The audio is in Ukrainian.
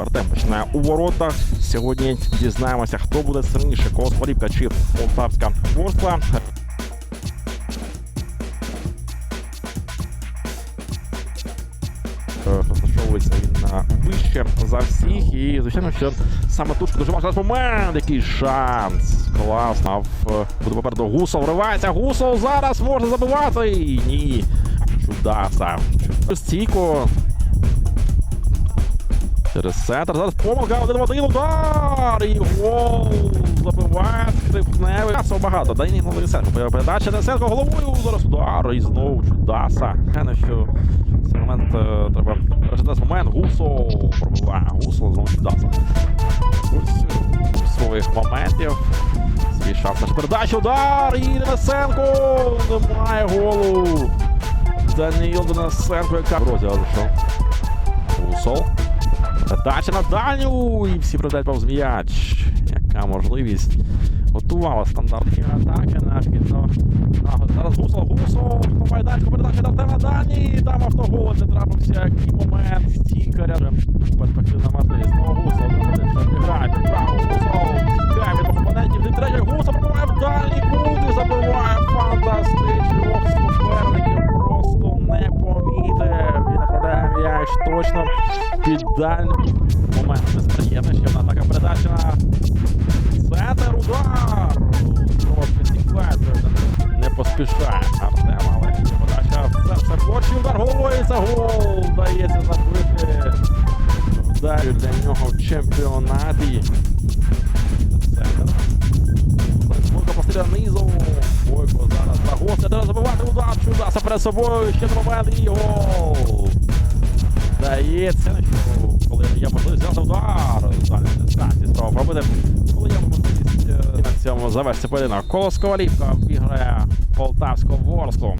Артем починає у воротах. Сьогодні дізнаємося, хто буде сильніше, Ковалівка чи Полтавська Ворскла. Е, Розташовується він вище за всіх. І, звичайно, що саме тут дуже важливий момент. Який шанс. Клас. Мав е, буде попереду Гусов. Вривається. Гусов зараз може забивати. Ні. Чудаса. Стійко. Через центр. Зараз помилка. Один в один удар. І гол. Забиває Скрипневий. Часу багато. Дані Денисенко. Передача Денисенко головою. Зараз удар. І знову чудаса. Певно, що цей момент е, треба пережити момент. Гусо пробиває. Гусо знову чудаса. Ось е, своїх моментів. Свій шанс на передачу. Удар. І Денисенко. Немає голу. Даніїл Денисенко, яка розіграшов. Гусол. Передача на дальню. І всі продають повз м'яч. Яка можливість. Готувала стандартні атаки на хідно. Зараз Гусол, Гусол, по майданчику передача на Артема Дані. Там автогол не трапився. Який момент. Стікаря. Перспективна можливість. Знову Гусол. Грає під право. Гусол. Тікає від опонентів. Від Гусол пробиває в дальній кут і забиває. Фантастично. Під дальній момент. Несприємна ще одна така передача на центр удар. Трошки. Не поспішає Артем, але подача в серце хоче удар головою. Це гол. Вдається забити. Вдарю для нього в чемпіонаті. Центр. Бойко постріляє низу. Бойко зараз на гостя. Треба забивати удар. Чудаса перед собою. Ще момент і гол. Здається, що коли є можливість взяти удар. Дистанції справа пробити. Коли є можливість е, на цьому завести поєдинок. Колос Ковалівка обіграє Полтавську Ворсклу.